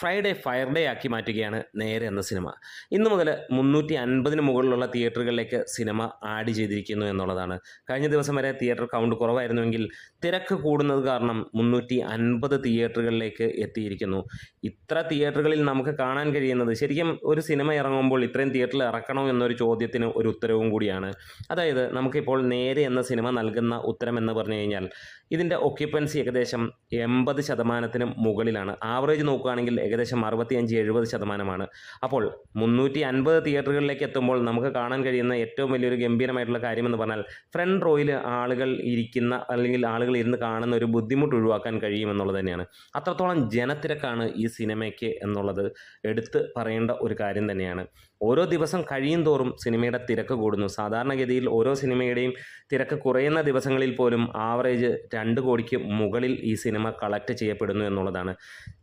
Friday fire day ആക്കി മാറ്റുകയാണ് നേരെ എന്ന സിനിമ. ഇന്നു മുതൽ മുന്നൂറ്റി അൻപതിന് മുകളിലുള്ള തിയേറ്ററുകളിലേക്ക് സിനിമ ആഡ് ചെയ്തിരിക്കുന്നു എന്നുള്ളതാണ്. കഴിഞ്ഞ ദിവസം വരെ തിയേറ്റർ കൗണ്ട് കുറവായിരുന്നുവെങ്കിൽ തിരക്ക് കൂടുന്നത് കാരണം മുന്നൂറ്റി അൻപത് തിയേറ്ററുകളിലേക്ക് എത്തിയിരിക്കുന്നു. ഇത്ര തിയേറ്ററുകളിൽ നമുക്ക് കാണാൻ കഴിയുന്നത് ശരിക്കും ഒരു സിനിമ ഇറങ്ങുമ്പോൾ ഇത്രയും തിയേറ്ററിൽ ഇറക്കണോ എന്നൊരു ചോദ്യത്തിന് ഒരു ഉത്തരവും കൂടിയാണ്. അതായത് നമുക്കിപ്പോൾ നേരെ എന്ന സിനിമ നൽകുന്ന ഉത്തരം എന്ന് പറഞ്ഞു കഴിഞ്ഞാൽ ഇതിന്റെ ഒക്യുപ്പൻസി ഏകദേശം എൺപത് ശതമാനത്തിന് മുകളിലാണ്. ആവറേജ് നോക്കുകയാണെങ്കിൽ ഏകദേശം അറുപത്തിയഞ്ച് എഴുപത് ശതമാനമാണ്. അപ്പോൾ മുന്നൂറ്റി അൻപത് തിയേറ്ററുകളിലേക്ക് എത്തുമ്പോൾ നമുക്ക് കാണാൻ കഴിയുന്ന ഏറ്റവും വലിയൊരു ഗംഭീരമായിട്ടുള്ള കാര്യമെന്ന് പറഞ്ഞാൽ ഫ്രണ്ട് റോയിൽ ആളുകൾ ഇരിക്കുന്ന അല്ലെങ്കിൽ ആളുകൾ ഇരുന്ന് കാണുന്ന ഒരു ബുദ്ധിമുട്ട് ഒഴിവാക്കാൻ കഴിയുമെന്നുള്ളത് തന്നെയാണ്. അത്രത്തോളം ജനത്തിരക്കാണ് ഈ സിനിമയ്ക്ക് എന്നുള്ളത് എടുത്ത് പറയേണ്ട ഒരു കാര്യം തന്നെയാണ്. ഓരോ ദിവസം കഴിയും തോറും സിനിമയുടെ തിരക്ക് കൂടുന്നു. സാധാരണഗതിയിൽ ഓരോ സിനിമയുടെയും തിരക്ക് കുറയുന്ന ദിവസങ്ങളിൽ പോലും ആവറേജ് രണ്ട് കോടിക്ക് മുകളിൽ ഈ സിനിമ കളക്ട് ചെയ്യപ്പെടുന്നു എന്നുള്ളതാണ്.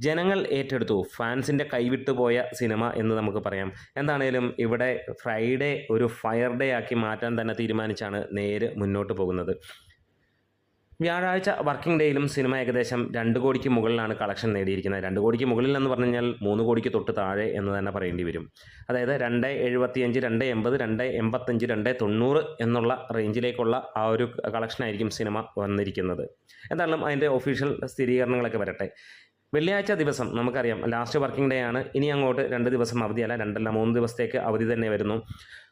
ജനങ്ങൾ ഏറ്റെടുത്തു. ഫാൻസിന്റെ കൈവിട്ടു പോയ സിനിമ എന്ന് നമുക്ക് പറയാം. എന്താണേലും ഇവിടെ ഫ്രൈഡേ ഒരു ഫയർ ഡേ ആക്കി മാറ്റാൻ തന്നെ തീരുമാനിച്ചാണ് നേര് മുന്നോട്ട് പോകുന്നത്. വ്യാഴാഴ്ച വർക്കിംഗ് ഡേയിലും സിനിമ ഏകദേശം രണ്ട് കോടിക്ക് മുകളിലാണ് കളക്ഷൻ നേടിയിരിക്കുന്നത്. രണ്ട് കോടിക്ക് മുകളിൽ എന്ന് പറഞ്ഞു കഴിഞ്ഞാൽ മൂന്ന് കോടിക്ക് തൊട്ട് താഴെ എന്ന് തന്നെ പറയേണ്ടി വരും. അതായത് രണ്ട് എഴുപത്തിയഞ്ച് രണ്ട് എൺപത് രണ്ട് എൺപത്തഞ്ച് രണ്ട് തൊണ്ണൂറ് എന്നുള്ള റേഞ്ചിലേക്കുള്ള ആ ഒരു കളക്ഷനായിരിക്കും സിനിമ വന്നിരിക്കുന്നത്. എന്തായാലും അതിന്റെ ഒഫീഷ്യൽ സ്ഥിരീകരണങ്ങളൊക്കെ വരട്ടെ. വെള്ളിയാഴ്ച ദിവസം നമുക്കറിയാം. ലാസ്റ്റ് വർക്കിംഗ് ഡേ ആണ്. ഇനി അങ്ങോട്ട് രണ്ട് ദിവസം അവധിയല്ല. രണ്ടല്ല മൂന്ന് ദിവസത്തേക്ക് അവധി തന്നെ വരുന്നു.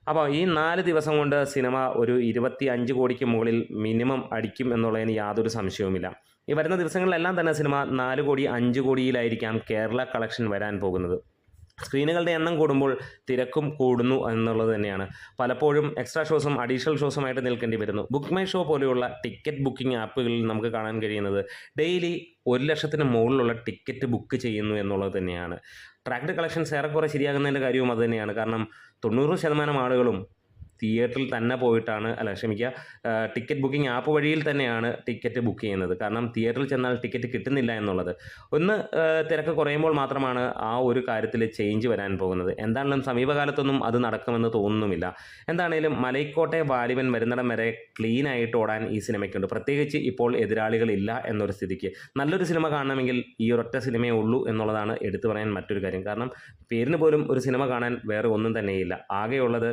അപ്പോൾ ഈ നാല് ദിവസം കൊണ്ട് സിനിമ ഒരു ഇരുപത്തി അഞ്ച് കോടിക്ക് മുകളിൽ മിനിമം അടിക്കും എന്നുള്ളതിന് യാതൊരു സംശയവുമില്ല. ഈ വരുന്ന ദിവസങ്ങളിലെല്ലാം തന്നെ സിനിമ നാല് കോടി അഞ്ച് കോടിയിലായിരിക്കാം കേരള കളക്ഷൻ വരാൻ പോകുന്നത്. സ്ക്രീനുകളുടെ എണ്ണം കൂടുമ്പോൾ തിരക്കും കൂടുന്നു എന്നുള്ളത് തന്നെയാണ്. പലപ്പോഴും എക്സ്ട്രാ ഷോസും അഡീഷണൽ ഷോസുമായിട്ട് നിൽക്കേണ്ടി വരുന്നു. ബുക്ക് മൈ ഷോ പോലെയുള്ള ടിക്കറ്റ് ബുക്കിംഗ് ആപ്പുകളിൽ നമുക്ക് കാണാൻ കഴിയുന്നത് ഡെയിലി ഒരു ലക്ഷത്തിന് മുകളിലുള്ള ടിക്കറ്റ് ബുക്ക് ചെയ്യുന്നു എന്നുള്ളത് തന്നെയാണ്. ട്രാക്ട് കളക്ഷൻസ് ഏറെക്കുറെ ശരിയാകുന്നതിന്റെ കാര്യവും അത് തന്നെയാണ്. കാരണം തൊണ്ണൂറ് ശതമാനം ആളുകളും തിയേറ്ററിൽ തന്നെ പോയിട്ടാണ് അല്ല ക്ഷമിക്കുക ടിക്കറ്റ് ബുക്കിംഗ് ആപ്പ് വഴിയിൽ തന്നെയാണ് ടിക്കറ്റ് ബുക്ക് ചെയ്യുന്നത്. കാരണം തിയേറ്ററിൽ ചെന്നാൽ ടിക്കറ്റ് കിട്ടുന്നില്ല എന്നുള്ളത്. ഒന്ന് തിരക്ക് കുറയുമ്പോൾ മാത്രമാണ് ആ ഒരു കാര്യത്തിൽ ചേഞ്ച് വരാൻ പോകുന്നത്. എന്താണെങ്കിലും സമീപകാലത്തൊന്നും അത് നടക്കുമെന്ന് തോന്നുന്നുമില്ല. എന്താണേലും മലൈക്കോട്ടെ വാലിബൻ വരുന്നിടം വരെ ക്ലീൻ ആയിട്ട് ഓടാൻ ഈ സിനിമയ്ക്കുണ്ട്. പ്രത്യേകിച്ച് ഇപ്പോൾ എതിരാളികളില്ല എന്നൊരു സ്ഥിതിക്ക്. നല്ലൊരു സിനിമ കാണണമെങ്കിൽ ഈ ഒരൊറ്റ സിനിമയേ ഉള്ളൂ എന്നുള്ളതാണ് എടുത്തു പറയാൻ മറ്റൊരു കാര്യം. കാരണം പേരിന് പോലും ഒരു സിനിമ കാണാൻ വേറെ ഒന്നും തന്നെയില്ല. ആകെയുള്ളത്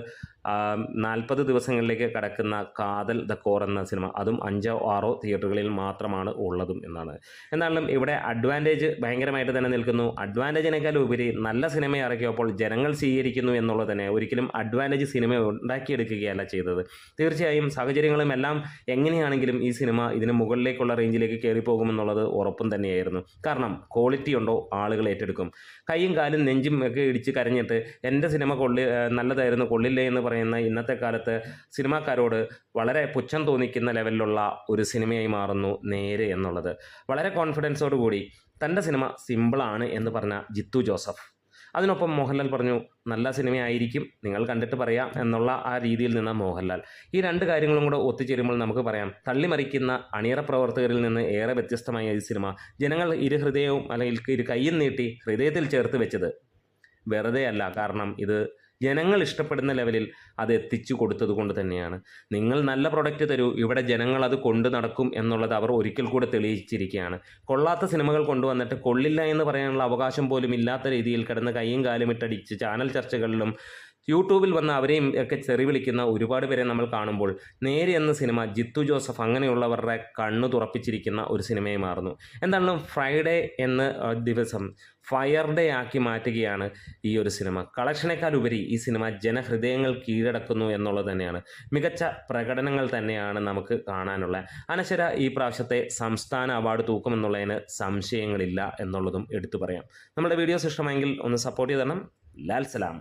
നാൽപ്പത് ദിവസങ്ങളിലേക്ക് കടക്കുന്ന കാതൽ ദ കോർ എന്ന സിനിമ അതും അഞ്ചോ ആറോ തിയേറ്ററുകളിൽ മാത്രമാണ് ഉള്ളതും എന്നാണ്. എന്നാലും ഇവിടെ അഡ്വാന്റേജ് ഭയങ്കരമായിട്ട് തന്നെ നിൽക്കുന്നു. അഡ്വാന്റേജിനേക്കാൾ ഉപരി നല്ല സിനിമ ഇറക്കിയപ്പോൾ ജനങ്ങൾ സ്വീകരിക്കുന്നു എന്നുള്ളത് തന്നെ ഒരിക്കലും അഡ്വാന്റേജ് സിനിമ ഉണ്ടാക്കിയെടുക്കുകയല്ല ചെയ്തത്. തീർച്ചയായും സാഹചര്യങ്ങളും എല്ലാം എങ്ങനെയാണെങ്കിലും ഈ സിനിമ ഇതിന് മുകളിലേക്കുള്ള റേഞ്ചിലേക്ക് കയറി പോകുമെന്നുള്ളത് ഉറപ്പും തന്നെയായിരുന്നു. കാരണം ക്വാളിറ്റി ഉണ്ടോ ആളുകൾ ഏറ്റെടുക്കും. കൈയും കാലും നെഞ്ചും ഒക്കെ ഇടിച്ച് കരഞ്ഞിട്ട് എന്റെ സിനിമ കൊള്ളി നല്ലതായിരുന്നു കൊള്ളില്ലേ എന്ന് പറയുന്ന ഇന്നത്തെ കാലത്ത് സിനിമാക്കാരോട് വളരെ പുച്ഛം തോന്നിക്കുന്ന ലെവലിലുള്ള ഒരു സിനിമയായി മാറുന്നു നേരെ എന്നുള്ളത്. വളരെ കോൺഫിഡൻസോടുകൂടി തന്റെ സിനിമ സിമ്പിളാണ് എന്ന് പറഞ്ഞ ജിത്തു ജോസഫ്. അതിനൊപ്പം മോഹൻലാൽ പറഞ്ഞു നല്ല സിനിമയായിരിക്കും നിങ്ങൾ കണ്ടിട്ട് പറയാം എന്നുള്ള ആ രീതിയിൽ നിന്ന മോഹൻലാൽ. ഈ രണ്ട് കാര്യങ്ങളും കൂടെ ഒത്തുചേരുമ്പോൾ നമുക്ക് പറയാം തള്ളിമറിക്കുന്ന അണിയറ പ്രവർത്തകരിൽ നിന്ന് ഏറെ വ്യത്യസ്തമായ ഈ സിനിമ ജനങ്ങൾ ഇരു ഹൃദയവും അല്ലെങ്കിൽ ഇരു കയ്യും നീട്ടി ഹൃദയത്തിൽ ചേർത്ത് വെച്ചത് വെറുതെയല്ല. കാരണം ഇത് ജനങ്ങൾ ഇഷ്ടപ്പെടുന്ന ലെവലിൽ അത് എത്തിച്ചു കൊടുത്തത് കൊണ്ട് തന്നെയാണ്. നിങ്ങൾ നല്ല പ്രൊഡക്റ്റ് തരൂ ഇവിടെ ജനങ്ങൾ അത് കൊണ്ടു നടക്കും എന്നുള്ളത് അവർ ഒരിക്കൽ കൂടെ തെളിയിച്ചിരിക്കുകയാണ്. കൊള്ളാത്ത സിനിമകൾ കൊണ്ടുവന്നിട്ട് കൊള്ളില്ല എന്ന് പറയാനുള്ള അവകാശം പോലും ഇല്ലാത്ത രീതിയിൽ കിടന്ന് കൈയും കാലും ഇട്ടടിച്ച് ചാനൽ ചർച്ചകളിലും യൂട്യൂബിൽ വന്ന് അവരെയും ഒക്കെ ചെറി വിളിക്കുന്ന ഒരുപാട് പേരെ നമ്മൾ കാണുമ്പോൾ നേരെ എന്ന സിനിമ ജിത്തു ജോസഫ് അങ്ങനെയുള്ളവരുടെ കണ്ണു തുറപ്പിച്ചിരിക്കുന്ന ഒരു സിനിമയെ മാറുന്നു. എന്താണ് ഫ്രൈഡേ എന്ന ദിവസം ഫയർ ഡേ ആക്കി മാറ്റുകയാണ് ഈ ഒരു സിനിമ. കളക്ഷനേക്കാൾ ഉപരി ഈ സിനിമ ജനഹൃദയങ്ങൾ കീഴടക്കുന്നു എന്നുള്ളത് തന്നെയാണ്. മികച്ച പ്രകടനങ്ങൾ തന്നെയാണ് നമുക്ക് കാണാനുള്ള അനശ്വര ഈ പ്രാവശ്യത്തെ സംസ്ഥാന അവാർഡ് തൂക്കുമെന്നുള്ളതിന് സംശയങ്ങളില്ല എന്നുള്ളതും എടുത്തു പറയാം. നമ്മുടെ വീഡിയോസ് ഇഷ്ടമെങ്കിൽ ഒന്ന് സപ്പോർട്ട് ചെയ്ത് തരണം ലാൽ സലാം.